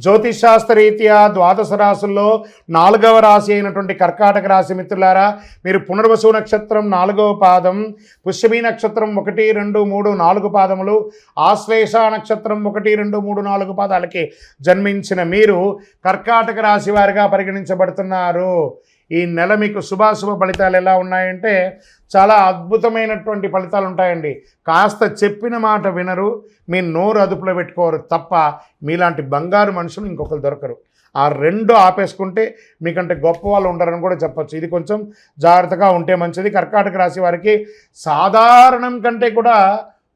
జ్యోతిషాస్త్రరీత్యా ద్వాదశ రాశుల్లో నాలుగవ రాశి అయినటువంటి కర్కాటక రాశి మిత్రులారా మీరు పునర్వసు నక్షత్రం నాలుగవ పాదం పుష్యమి నక్షత్రం ఒకటి రెండు మూడు నాలుగు పాదములు ఆశ్లేష నక్షత్రం ఒకటి రెండు మూడు నాలుగు పాదాలకి జన్మించిన మీరు కర్కాటక రాశి వారిగా పరిగణించబడుతున్నారు. ఈ నెల మీకు శుభాశుభ ఫలితాలు ఎలా ఉన్నాయంటే చాలా అద్భుతమైనటువంటి ఫలితాలు ఉంటాయండి. కాస్త చెప్పిన మాట వినరు మీ నోరు అదుపులో పెట్టుకోరు తప్ప మీలాంటి బంగారు మనుషులు ఇంకొకరు దొరకరు. ఆ రెండు ఆపేసుకుంటే మీకంటే గొప్ప వాళ్ళు ఉండరని కూడా చెప్పొచ్చు. ఇది కొంచెం జాగ్రత్తగా ఉంటే మంచిది. కర్కాటక రాశి వారికి సాధారణం కంటే కూడా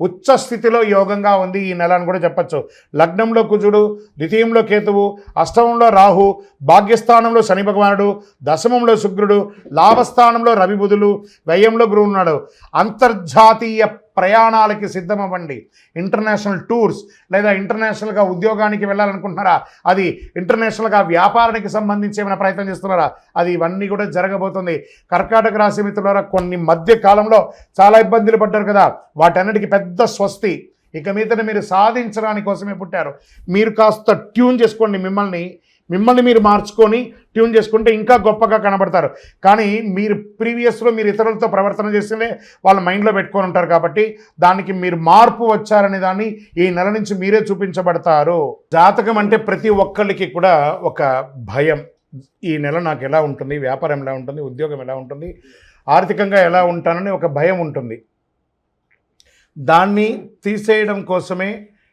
ఉచ్చ స్థితిలో యోగంగా ఉంది ఈ నెల అని కూడా చెప్పచ్చు. లగ్నంలో కుజుడు ద్వితీయంలో కేతువు అష్టమంలో రాహు భాగ్యస్థానంలో శని భగవానుడు దశమంలో శుక్రుడు లాభస్థానంలో రవి బుధులు వ్యయంలో గురువు ఉన్నాడు. అంతర్జాతీయ ప్రయాణాలకి సిద్ధమవ్వండి. ఇంటర్నేషనల్ టూర్స్ లేదా ఇంటర్నేషనల్గా ఉద్యోగానికి వెళ్ళాలనుకుంటున్నారా? అది ఇంటర్నేషనల్గా వ్యాపారానికి సంబంధించి ఏమైనా ప్రయత్నం చేస్తున్నారా? అది ఇవన్నీ కూడా జరగబోతుంది. కర్కాటక రాశి మిత్రులారా కొన్ని మధ్య కాలంలో చాలా ఇబ్బందులు పడ్డారు కదా. వాటన్నిటికీ పెద్ద స్వస్తి. ఇక మీదట మీరు సాధించడానికి కోసమే పుట్టారు. మీరు కాస్త ట్యూన్ చేసుకోండి మిమ్మల్ని. మిమ్మల్ని మీరు మార్చుకొని ట్యూన్ చేసుకుంటే ఇంకా గొప్పగా కనబడతారు. కానీ మీరు ప్రీవియస్లో మీరు ఇతరులతో ప్రవర్తన చేస్తేనే వాళ్ళ మైండ్లో పెట్టుకొని ఉంటారు కాబట్టి దానికి మీరు మార్పు వచ్చారనే దాన్ని ఈ నెల నుంచి మీరే చూపించబడతారు. జాతకం అంటే ప్రతి ఒక్కరికి కూడా ఒక భయం. ఈ నెల నాకు ఎలా ఉంటుంది? వ్యాపారం ఎలా ఉంటుంది? ఉద్యోగం ఎలా ఉంటుంది? ఆర్థికంగా ఎలా ఉంటానని ఒక భయం ఉంటుంది. దాన్ని తీసేయడం కోసమే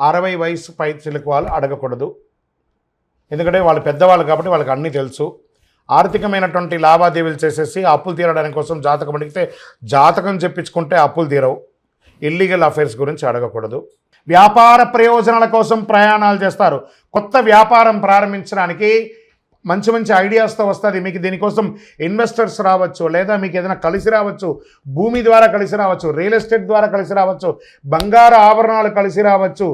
అరవై వయసు పై చిలుకు వాళ్ళు అడగకూడదు. ఎందుకంటే వాళ్ళు పెద్దవాళ్ళు కాబట్టి వాళ్ళకి అన్నీ తెలుసు. ఆర్థికమైనటువంటి లావాదేవీలు చేసేసి అప్పులు తీరడానికి కోసం జాతకం అడిగితే జాతకం చెప్పించుకుంటే అప్పులు తీరవు. ఇల్లీగల్ అఫైర్స్ గురించి అడగకూడదు. వ్యాపార ప్రయోజనాల కోసం ప్రయాణాలు చేస్తారు. కొత్త వ్యాపారం ప్రారంభించడానికి మంచి మంచి ఐడియాస్తో వస్తుంది మీకు దీనికోసం ఇన్వెస్టర్స్ రావచ్చు లేదా మీకు ఏదైనా కలిసి రావచ్చు భూమి ద్వారా కలిసి రావచ్చు రియల్ ఎస్టేట్ ద్వారా కలిసి రావచ్చు బంగారు ఆభరణాలు కలిసి రావచ్చు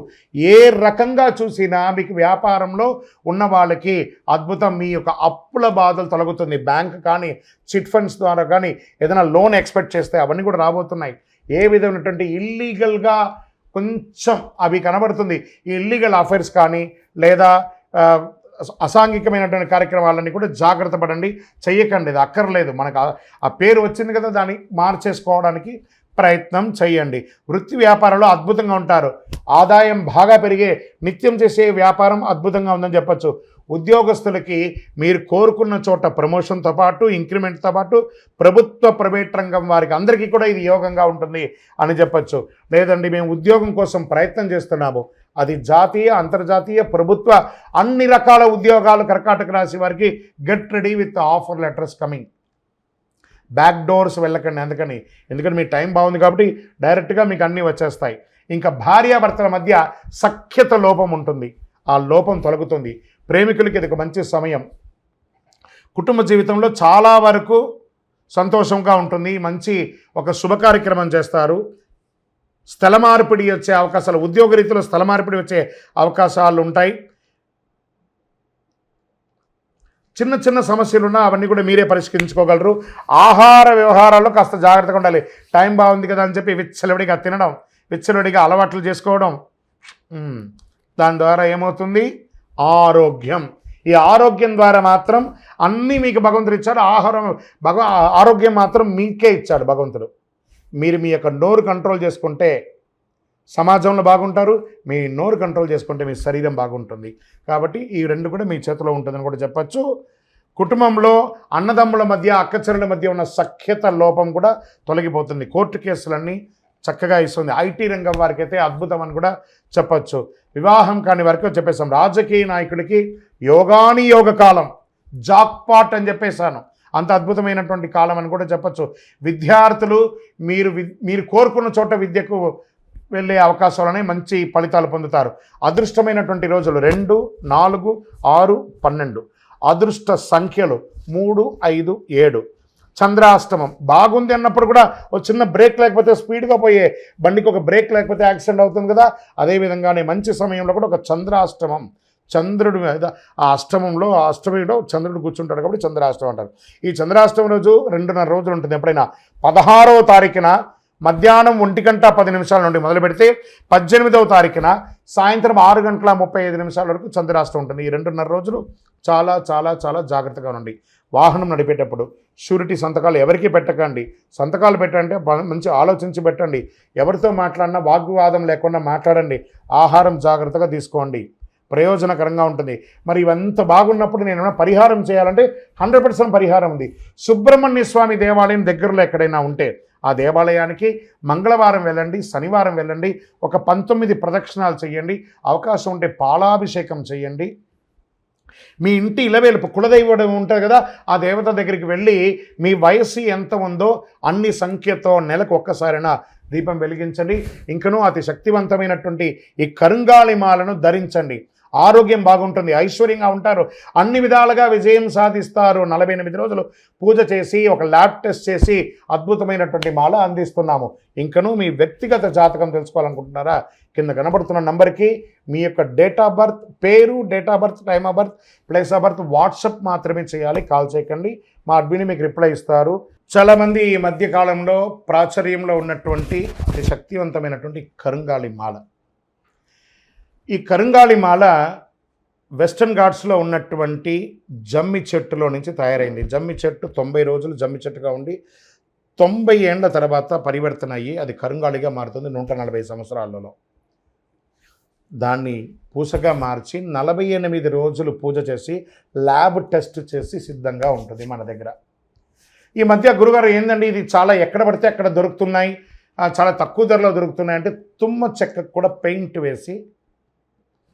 ఏ రకంగా చూసినా మీకు వ్యాపారంలో ఉన్న వాళ్ళకి అద్భుతం మీ యొక్క అప్పుల బాధలు తొలగుతుంది. బ్యాంక్ కానీ చిట్ ఫండ్స్ ద్వారా కానీ ఏదైనా లోన్ ఎక్స్పెక్ట్ చేస్తే అవన్నీ కూడా రాబోతున్నాయి. ఏ విధమైనటువంటి ఇల్లీగల్గా కొంచెం అవి కనబడుతుంది. ఈ ఇల్లీగల్ అఫైర్స్ కానీ లేదా అసాంఘికమైనటువంటి కార్యక్రమాలన్నీ కూడా జాగ్రత్త పడండి. చెయ్యకండి ఇది అక్కర్లేదు. మనకు ఆ- పేరు వచ్చింది కదా దాన్ని మార్చేసుకోవడానికి ప్రయత్నం చేయండి వృత్తి వ్యాపారంలో అద్భుతంగా ఉంటారు. ఆదాయం బాగా పెరిగే నిత్యం చేసే వ్యాపారం అద్భుతంగా ఉందని చెప్పొచ్చు. ఉద్యోగస్తులకి మీరు కోరుకున్న చోట ప్రమోషన్తో పాటు ఇంక్రిమెంట్తో పాటు ప్రభుత్వ ప్రైవేట్ రంగం వారికి అందరికీ కూడా ఇది యోగంగా ఉంటుంది అని చెప్పచ్చు. లేదండి మేము ఉద్యోగం కోసం ప్రయత్నం చేస్తున్నాము. అది జాతీయ అంతర్జాతీయ ప్రభుత్వ అన్ని రకాల ఉద్యోగాలు కర్కాటక రాశి వారికి get ready with offer letters coming. Back doors వెళ్ళకండి అందుకని ఎందుకంటే మీ టైం బాగుంది కాబట్టి డైరెక్ట్గా మీకు అన్నీ వచ్చేస్తాయి. ఇంకా భార్యాభర్తల మధ్య సఖ్యత లోపం ఉంటుంది. ఆ లోపం తొలగుతుంది. ప్రేమికులకి ఇది ఒక మంచి సమయం. కుటుంబ జీవితంలో చాలా వరకు సంతోషంగా ఉంటుంది. మంచి ఒక శుభ కార్యక్రమం చేస్తారు. స్థల మార్పిడి వచ్చే అవకాశాలు ఉద్యోగ రీతిలో స్థల మార్పిడి వచ్చే అవకాశాలు ఉంటాయి. చిన్న చిన్న సమస్యలున్నా అవన్నీ కూడా మీరే పరిష్కరించుకోగలరు. ఆహార వ్యవహారాల్లో కాస్త జాగ్రత్తగా ఉండాలి. టైం బాగుంది కదా అని చెప్పి విచ్చలవిడిగా తినడం విచ్చలవిడిగా అలవాట్లు చేసుకోవడం. దాని ద్వారా ఏమవుతుంది? ఆరోగ్యం. ఈ ఆరోగ్యం ద్వారా మాత్రం అన్నీ మీకు భగవంతుడు ఇచ్చాడు. ఆహారం భగవ ఆరోగ్యం మాత్రం మీకే ఇచ్చాడు భగవంతుడు. మీరు మీ యొక్క నోరు కంట్రోల్ చేసుకుంటే సమాజంలో బాగుంటారు మీ నోరు కంట్రోల్ చేసుకుంటే మీ శరీరం బాగుంటుంది. కాబట్టి ఈ రెండు కూడా మీ చేతిలో ఉంటుందని కూడా చెప్పచ్చు. కుటుంబంలో అన్నదమ్ముల మధ్య అక్కచెరుల మధ్య ఉన్న సఖ్యత లోపం కూడా తొలగిపోతుంది. కోర్టు కేసులన్నీ చక్కగా ఇస్తుంది. ఐటీ రంగం వారికి అయితే అద్భుతం అని కూడా చెప్పచ్చు. వివాహం కాని వరకు చెప్పేసాం రాజకీయ నాయకుడికి యోగాని యోగ కాలం. జాక్పాట్ అని చెప్పేశాను. అంత అద్భుతమైనటువంటి కాలం అని కూడా చెప్పచ్చు. విద్యార్థులు మీరు వి- మీరు కోరుకున్న చోట విద్యకు వెళ్ళే అవకాశాలనే మంచి ఫలితాలు పొందుతారు. అదృష్టమైనటువంటి రోజులు రెండు నాలుగు ఆరు పన్నెండు. అదృష్ట సంఖ్యలు మూడు ఐదు ఏడు. చంద్రాష్టమం బాగుంది అన్నప్పుడు కూడా ఒక చిన్న బ్రేక్ లేకపోతే స్పీడ్గా పోయే బండికి ఒక బ్రేక్ లేకపోతే యాక్సిడెంట్ అవుతుంది కదా. అదేవిధంగానే మంచి సమయంలో కూడా ఒక చంద్రాష్టమం చంద్రుడి మీద ఆ అష్టమంలో ఆ అష్టమిలో చంద్రుడు కూర్చుంటాడు కాబట్టి చంద్రాష్టమం అంటారు. ఈ చంద్రాష్టమం రోజు రెండున్నర రోజులు ఉంటుంది. ఎప్పుడైనా పదహారో తారీఖున మధ్యాహ్నం ఒంటి గంట పది నిమిషాల నుండి మొదలు పెడితే పద్దెనిమిదవ తారీఖున సాయంత్రం ఆరు గంటల ముప్పై ఐదు నిమిషాల వరకు చంద్రాష్టం ఉంటుంది. ఈ రెండున్నర రోజులు చాలా చాలా చాలా జాగ్రత్తగా ఉండండి. వాహనం నడిపేటప్పుడు షూరిటీ సంతకాలు ఎవరికి పెట్టకండి. సంతకాలు పెట్టంటే మంచి ఆలోచించి పెట్టండి. ఎవరితో మాట్లాడినా వాగ్వివాదం లేకుండా మాట్లాడండి. ఆహారం జాగ్రత్తగా తీసుకోండి. ప్రయోజనకరంగా ఉంటుంది. మరి ఇవంత బాగున్నప్పుడు నేను పరిహారం చేయాలంటే హండ్రెడ్ పర్సెంట్ పరిహారం ఉంది. సుబ్రహ్మణ్య స్వామి దేవాలయం దగ్గరలో ఎక్కడైనా ఉంటే ఆ దేవాలయానికి మంగళవారం వెళ్ళండి శనివారం వెళ్ళండి ఒక పంతొమ్మిది ప్రదక్షిణాలు చేయండి అవకాశం ఉంటే పాలాభిషేకం చేయండి. మీ ఇంటి ఇలవేలుపు కులదైవం ఉంటుంది కదా ఆ దేవత దగ్గరికి వెళ్ళి మీ వయసు ఎంత ఉందో అన్ని సంఖ్యతో నెలకు ఒక్కసారైనా దీపం వెలిగించండి. ఇంకనూ అతి శక్తివంతమైనటువంటి ఈ కరుంగాళిమాలను ధరించండి. ఆరోగ్యం బాగుంటుంది ఐశ్వర్యంగా ఉంటారు. అన్ని విధాలుగా విజయం సాధిస్తారు. నలభై ఎనిమిది రోజులు పూజ చేసి ఒక ల్యాబ్ టెస్ట్ చేసి అద్భుతమైనటువంటి మాల అందిస్తున్నాము. ఇంకనూ మీ వ్యక్తిగత జాతకం తెలుసుకోవాలనుకుంటున్నారా? కింద కనబడుతున్న నంబర్కి మీ యొక్క డేట్ ఆఫ్ బర్త్ పేరు date of birth time of birth place of birth WhatsApp మాత్రమే చేయాలి. కాల్ చేయకండి. మా అడ్మిని మీకు రిప్లై ఇస్తారు. చాలామంది ఈ మధ్యకాలంలో ప్రాచుర్యంలో ఉన్నటువంటి అతి శక్తివంతమైనటువంటి కరుంగాలి మాల. ఈ కరుంగాలి మాల వెస్టర్న్ ఘాట్స్లో ఉన్నటువంటి జమ్మి చెట్టులో నుంచి తయారైంది. జమ్మి చెట్టు తొంభై రోజులు జమ్మి చెట్టుగా ఉండి తొంభై ఏండ్ల తర్వాత పరివర్తన అయ్యి అది కరుంగాళిగా మారుతుంది నూట నలభై సంవత్సరాలలో. దాన్ని పూసగా మార్చి నలభై ఎనిమిది రోజులు పూజ చేసి ల్యాబ్ టెస్ట్ చేసి సిద్ధంగా ఉంటుంది మన దగ్గర. ఈ మధ్య గురుగారు ఏంటండి ఇది చాలా ఎక్కడ పడితే అక్కడ దొరుకుతున్నాయి చాలా తక్కువ ధరలో దొరుకుతున్నాయి అంటే తుమ్మ చెక్కకు కూడా పెయింట్ వేసి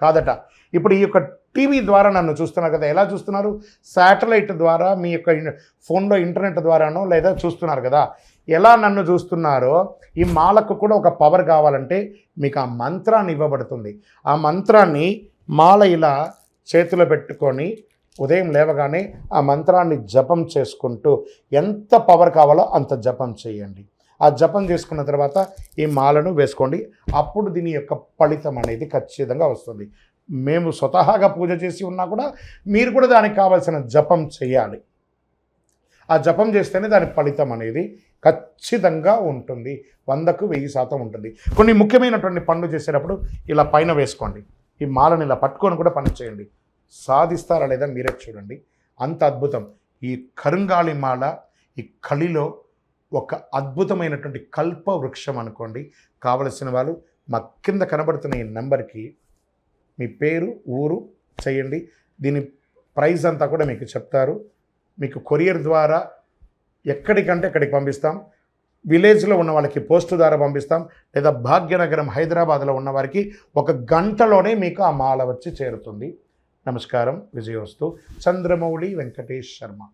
కాదట. ఇప్పుడు ఈ యొక్క టీవీ ద్వారా నన్ను చూస్తున్నారు కదా ఎలా చూస్తున్నారు? శాటిలైట్ ద్వారా మీ యొక్క ఫోన్లో ఇంటర్నెట్ ద్వారానో లేదా చూస్తున్నారు కదా. ఎలా నన్ను చూస్తున్నారో ఈ మాలకు కూడా ఒక పవర్ కావాలంటే మీకు ఆ మంత్రాన్ని ఇవ్వబడుతుంది. ఆ మంత్రాన్ని మాల ఇలా చేతిలో పెట్టుకొని ఉదయం లేవగానే ఆ మంత్రాన్ని జపం చేసుకుంటూ ఎంత పవర్ కావాలో అంత జపం చేయండి. ఆ జపం చేసుకున్న తర్వాత ఈ మాలను వేసుకోండి. అప్పుడు దీని యొక్క ఫలితం అనేది ఖచ్చితంగా వస్తుంది. మేము స్వతహాగా పూజ చేసి ఉన్నా కూడా మీరు కూడా దానికి కావాల్సిన జపం చేయాలి. ఆ జపం చేస్తేనే దాని ఫలితం అనేది ఖచ్చితంగా ఉంటుంది. వందకు వెయ్యి శాతం ఉంటుంది. కొన్ని ముఖ్యమైనటువంటి పనులు చేసేటప్పుడు ఇలా పైన వేసుకోండి. ఈ మాలను ఇలా పట్టుకొని కూడా పని చేయండి. సాధిస్తారా లేదా మీరే చూడండి. అంత అద్భుతం. ఈ కరుంగాళి మాల ఈ కళిలో ఒక అద్భుతమైనటువంటి కల్ప వృక్షం అనుకోండి. కావలసిన వాళ్ళు మా కింద కనబడుతున్న ఈ నెంబర్కి మీ పేరు ఊరు చేయండి. దీని ప్రైస్ అంతా కూడా మీకు చెప్తారు. మీకు కొరియర్ ద్వారా ఎక్కడికంటే ఎక్కడికి పంపిస్తాం. విలేజ్లో ఉన్న వాళ్ళకి పోస్టు ద్వారా పంపిస్తాం. లేదా భాగ్యనగరం హైదరాబాద్లో ఉన్న వారికి ఒక గంటలోనే మీకు ఆ మాల వచ్చి చేరుతుంది. నమస్కారం. విజయోస్తు. చంద్రమౌళి వెంకటేష్ శర్మ.